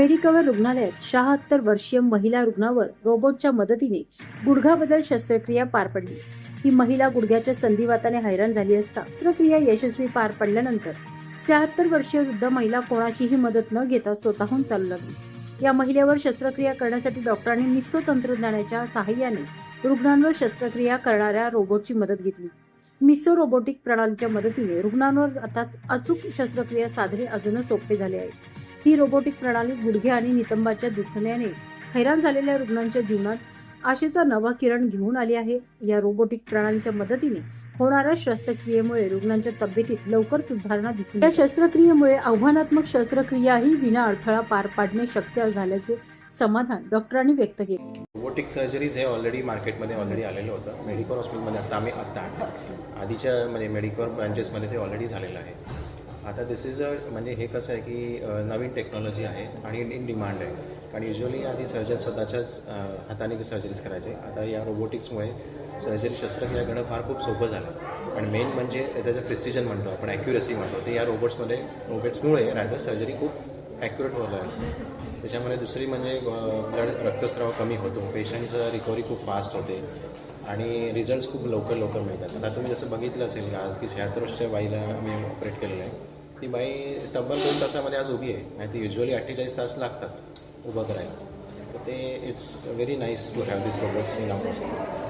Medicover रुग्णालयात शहात्तर वर्षीय महिला रुग्णावर रोबोटच्या मदतीने गुडघाबदल शस्त्रक्रिया पार पडली. ही महिला गुडघ्याच्या संधिवाताने हैराण झाली असता शस्त्रक्रिया यशस्वी पार पडल्यानंतर शहात्तर वर्षीय वृद्ध महिला कोणाचीही मदत न घेता स्वतःहून चालू लागली. या महिलेवर शस्त्रक्रिया करण्यासाठी डॉक्टरांनी मिस्सो तंत्रज्ञानाच्या सहाय्याने रुग्णांवर शस्त्रक्रिया करणाऱ्या रोबोटची मदत घेतली. मिसो रोबोटिक प्रणालीच्या मदतीने रुग्णांवर आता अचूक शस्त्रक्रिया साधणे अजूनच सोपे झाले आहे. ही रोबोटिक प्रणाली गुडघे आणि नितंबाच्या दुखण्याने हैराण झालेल्या रुग्णांच्या जीवनात आशेचा नवा किरण घेऊन आली आहे. या रोबोटिक प्रणालीच्या मदतीने होणाऱ्या शस्त्रक्रियेमुळे रुग्णांच्या तब्येतीत लवकर सुधारणा दिसून या शस्त्रक्रियेमुळे आव्हानात्मक शस्त्रक्रियाही विना अडथळा पार पाडणे शक्य झाल्याचे समाधान डॉक्टरांनी व्यक्त केले. रोबोटिक सर्जरीज हे ऑलरेडी मार्केटमध्ये ऑलरेडी आलेलं होतं. मेडिकल हॉस्पिटलमध्ये आता आम्ही आत्ता आणलं आधीच्या म्हणजे मेडिकोर ब्रांचेसमध्ये ते ऑलरेडी झालेलं आहे. आता दिस इज अ म्हणजे हे कसं आहे की नवीन टेक्नॉलॉजी आहे आणि इन डिमांड आहे. कारण युजली आधी सर्जन स्वतःच्याच हाताने ते सर्जरीज करायचे. आता या रोबोटिक्समुळे सर्जरी शस्त्रक्रिया करणं फार खूप सोपं झालं आणि मेन म्हणजे त्याचं प्रिसिजन म्हणतो आपण ॲक्युरसी म्हणतो ते या रोबोट्समध्ये रोबोट्समुळे राहतं. सर्जरी खूप ॲक्युरेट होत आहे. त्याच्यामध्ये दुसरी म्हणजे ब्लड रक्तस्राव कमी होतो. पेशंटचं रिकव्हरी खूप फास्ट होते. आणि रिझल्ट्स खूप लवकर लवकर मिळतात. आता तुम्ही जसं बघितलं असेल का आज की शहात्तर वर्षाच्या बाईला आम्ही ऑपरेट केलेलं आहे. ती बाई तब्बल दोन तासामध्ये आज उभी आहे. नाही ती युजली अठ्ठेचाळीस तास लागतात उभं करायला. तर ते it's very nice to have this products in our hospital